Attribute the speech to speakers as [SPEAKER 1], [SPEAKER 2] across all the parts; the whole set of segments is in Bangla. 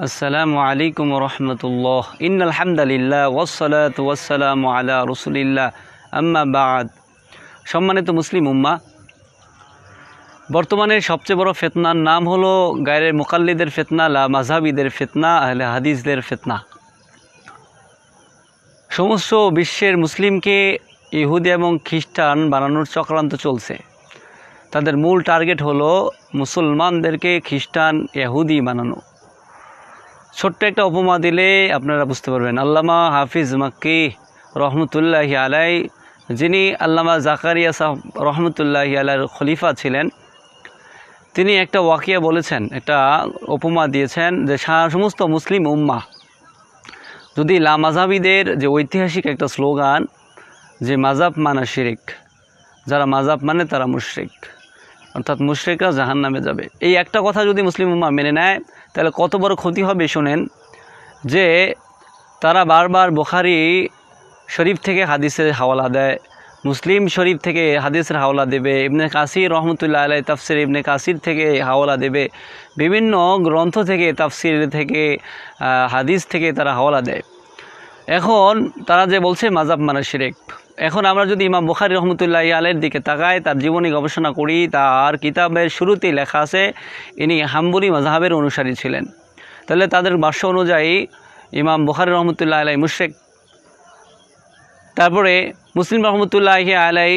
[SPEAKER 1] আসসালামু আলাইকুম রহমতুল্লাহ। ইন আলহামদুলিল্লাহ ওসলাত ওয়াসালাম আলা রসুলিল্লাহ। আম্মা বাদ। সম্মানিত মুসলিম উম্মা, বর্তমানে সবচেয়ে বড় ফেতনার নাম হলো গায়ের মোকাল্লিদের ফেতনা, লা মাঝহাবিদের ফেতনা, আহলে হাদিসদের ফেতনা। সমস্ত বিশ্বের মুসলিমকে ইহুদি এবং খ্রিস্টান বানানোর চক্রান্ত চলছে। তাদের মূল টার্গেট হলো মুসলমানদেরকে খ্রিস্টান, ইহুদি বানানো। ছোট্ট একটা উপমা দিলে আপনারা বুঝতে পারবেন। আল্লামা হাফিজ মাক্কি রহমতুল্লাহি আলাই যিনি আল্লামা জাকারিয়া সাহ রহমতুল্লাহি আলাইয়ের খলিফা ছিলেন, তিনি একটা ওয়াকিয়া বলেছেন, একটা উপমা দিয়েছেন যে সমস্ত মুসলিম উম্মা যদি লামাজাবিদের যে ঐতিহাসিক একটা স্লোগান যে মাজাব মানা শিরিক, যারা মাজাব মানে তারা মুশরিক। অর্থাৎ মুশরিকরা জাহান নামে যাবে। এই একটা কথা যদি মুসলিম উম্মা মেনে নেয়, তাহলে কত বড় ক্ষতি হবে শোনেন, যে তারা বারবার বোখারি শরীফ থেকে হাদিসের হাওয়ালা দেয়, মুসলিম শরীফ থেকে হাদিসের হাওলা দেবে, ইবনে কাসির রহমতুল্লাহ আলাই তাফসির ইবনে কাসির থেকে হাওলা দেবে, বিভিন্ন গ্রন্থ থেকে, তাফসির থেকে হাদিস থেকে তারা হাওলা দেয়। এখন তারা যে বলছে মাজাব মানে শিরেক। এখন আমরা যদি ইমাম বুখারি রহমতুল্লাহ আলের দিকে তাকাই, তার জীবনী গবেষণা করি, তার কিতাবের শুরুতেই লেখা আছে, ইনি হাম্বুরি মাজাহাবের অনুসারী ছিলেন। তাহলে তাদের ভাষ্য অনুযায়ী ইমাম বুখারি রহমতুল্লাহ আলাই মুশেক তারপরে মুসলিম রহমতুল্লাহ আলাই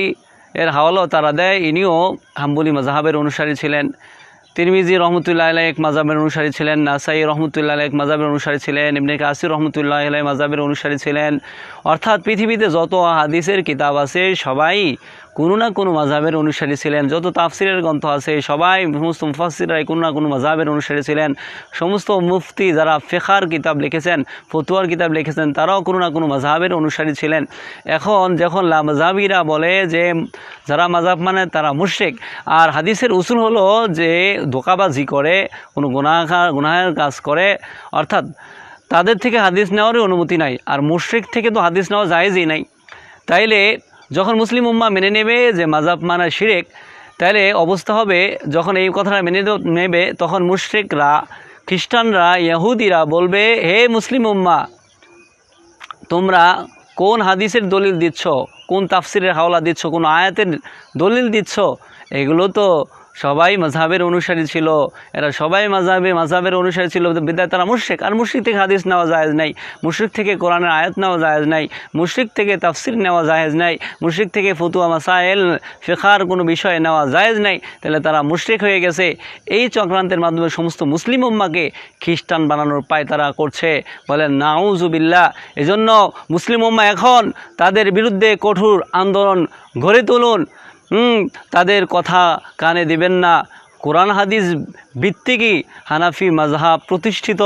[SPEAKER 1] এর হাওয়ালাও তারা দেয়, ইনিও হাম্বুলি মাজাহাবের অনুসারী ছিলেন। তিরমিজি রহমতুল্লাহ আলাই এক মাজাবের অনুসারী ছিলেন, নাসাই রহমতুল্লাহ আলাই এক মাজাবের অনুসারী ছিলেন এমনি কাসির রহমতুল্লাহ আলাই মাজাবের অনুসারী ছিলেন। অর্থাৎ পৃথিবীতে যত হাদিসের কিতাব আছে, সবাই কোনো না কোনো মাজাবের অনুসারী ছিলেন, যত তাফসিরের গ্রন্থ আছে, সবাই সমস্ত মুফাসিরাই কোনো না কোনো মাজাবের অনুসারী ছিলেন। সমস্ত মুফতি যারা ফেখার কিতাব লিখেছেন, ফতুয়ার কিতাব লিখেছেন, তারাও কোনো না কোনো মাঝাবের অনুসারী ছিলেন। এখন যখন লামাজাবিরা বলে যে যারা মাজাব মানে তারা মুশেক আর হাদিসের উসুল হলো যে ধোকাবাজি করে, কোনো গুণাহার গুনাহের কাজ করে, অর্থাৎ তাদের থেকে হাদিস নেওয়ারই অনুমতি নাই, আর মুশরিক থেকে তো হাদিস নেওয়া জায়েজই নাই। তাইলে যখন মুসলিম উম্মা মেনে নেবে যে মাজাব মানা শিরেক, তাহলে অবস্থা হবে যখন এই কথাটা মেনে নেবে, তখন মুশ্রেকরা, খ্রিস্টানরা, ইয়াহুদিরা বলবে, হে মুসলিম উম্মা, তোমরা কোন হাদিসের দলিল দিচ্ছ? কোন তাফসিরের হাওলা দিচ্ছ? কোন আয়াতের দলিল দিচ্ছ? এগুলো তো সবাই মাঝহাবের অনুসারী ছিল। এরা সবাই মাঝহাবে মাঝহাবের অনুসারী ছিল। বিদ্যায় তারা মুশ্রিক। আর মুশ্রিক থেকে হাদিস নেওয়া জায়েজ নাই। মুশ্রিক থেকে কোরআনের আয়াত নেওয়া জায়েজ নাই। মুশ্রিক থেকে তাফসির নেওয়া জায়েজ নাই। মুশ্রিক থেকে ফতুয়া, মাসাইল, ফেখার কোনো বিষয় নেওয়া জায়েজ নাই। তাহলে তারা মুশ্রিক হয়ে গেছে। এই চক্রান্তের মাধ্যমে সমস্ত মুসলিম উম্মাকে খ্রিস্টান বানানোর পায় তারা করছে। বলেন নাউজুবিল্লাহ এজন্য মুসলিম উম্মা এখন তাদের বিরুদ্ধে কঠোর আন্দোলন গড়ে তুলুন। তাদের কথা কানে দিবেন না। কোরআন হাদিস ভিত্তিকই হানাফি মাজহাব প্রতিষ্ঠিত।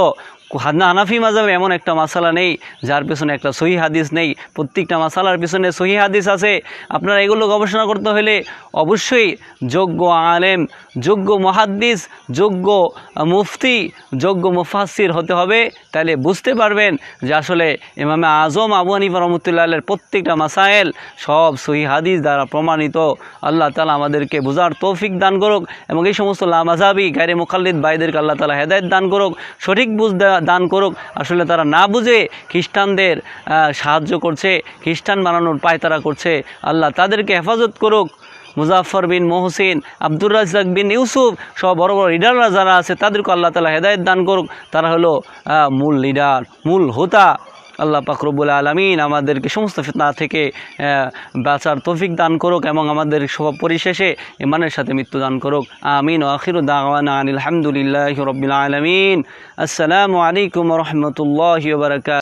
[SPEAKER 1] হানাফি মাযহাবে এমন একটা মাসালা নেই, যার পেছনে একটা সহি হাদিস নেই। প্রত্যেকটা মাসালার পেছনে সহি হাদিস আছে। আপনারা এগুলো গবেষণা করতে হলে অবশ্যই যোগ্য আলেম, যোগ্য মহাদ্দিস, যোগ্য মুফতি, যোগ্য মুফাসির হতে হবে। তাহলে বুঝতে পারবেন যে আসলে ইমামে আজম আবু হানিফা রহমতুল্লাহের প্রত্যেকটা মাসাইল সব সহি হাদিস দ্বারা প্রমাণিত। আল্লাহ তালা আমাদেরকে বোঝার তৌফিক দান করুক এবং এই সমস্ত লামাজাবি গায়ে মোকাল্লিদ ভাইদেরকে আল্লাহ তালা হেদায়ত দান করুক। সঠিক বুঝ দা- দান করুক। আসলে তারা না বুঝে খ্রিস্টানদের সাহায্য করছে, খ্রিস্টান বানানোর পায়তারা করছে। আল্লাহ তাদেরকে হেফাজত করুক। মুজাফর বিন মোহসিন, আব্দুর রাজাক বিন ইউসুফ সব বড় বড় লিডাররা যারা আছে তাদেরকে আল্লাহ তালা হেদায়ত দান করুক। তারা হলো মূল লিডার মূল হোতা। আল্লাহ পাকরবুল আলমিন আমাদেরকে সমস্ত ফিতনা থেকে বাঁচার তৌফিক দান করুক এবং আমাদের সব পরিশেষে ইমানের সাথে মৃত্যু দান করুক। আমিন। আখির দাওয়ানা আলহামদুলিল্লাহ হামদুলিল্লাহ রবিল আলমিন। আসসালামু আলাইকুম রহমতুল্লাহ বারকাত